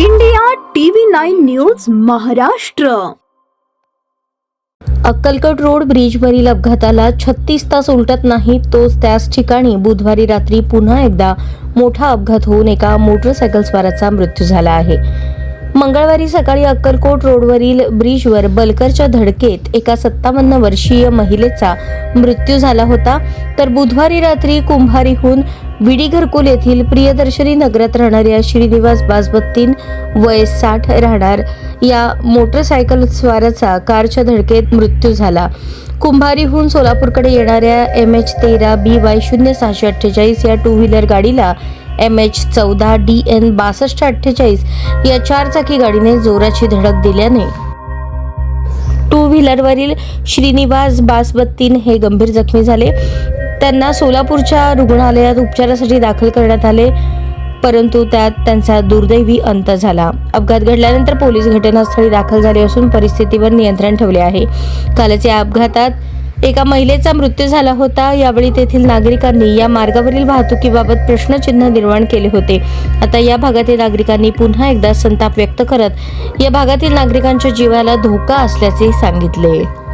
India TV nine news Maharashtra. Akkalkot road ब्रिजवरील अपघाताला छत्तीस तास उलटत नाही तोच त्याच ठिकाणी बुधवारी रात्री पुन्हा एकदा मोठा अपघात होऊन एका मोटरसायकल स्वाराचा मृत्यू झाला आहे. मंगळवारी सकाळी अक्कलकोट रोडवरील ब्रिजवर बलकरच्या धडकेत एका सत्तावन्न वर्षीय महिलेचा मृत्यू झाला होता. तर बुधवारी रात्री कुंभारीहून विडी घरकुल येथील प्रियदर्शनी नगरात राहणाऱ्या श्रीनिवास बाजबत्तीन वय साठ राहणार या मोटरसायकल स्वाराचा कारच्या धडकेत मृत्यू झाला. कुंभारीहून सोलापूरकडे येणाऱ्या एम एच तेरा बी वाय शून्य सहाशे अठ्ठेचाळीस या टू व्हीलर गाडीला एम एच चौदा डी एन बासष्ट अठ्ठेचाळीस या चारचाकी गाडीने जोराची धडक दिल्याने टू व्हीलरवरील श्रीनिवास बासबत्तीन हे गंभीर जखमी झाले. त्यांना सोलापूरच्या रुग्णालयात उपचारासाठी दाखल करण्यात आले परंतु त्यात त्यांचा दुर्दैवी अंत झाला. अपघात घडल्यानंतर पोलीस घटनास्थळी दाखल झाले असून परिस्थितीवर नियंत्रण ठेवले आहे. कालच या अपघातात एका महिलेचा मृत्यू झाला होता. यावेळी तेथील नागरिकांनी या मार्गावरील वाहतुकीबाबत प्रश्नचिन्ह निर्माण केले होते. आता या भागातील नागरिकांनी पुन्हा एकदा संताप व्यक्त करत या भागातील नागरिकांच्या जीवाला धोका असल्याचे सांगितले.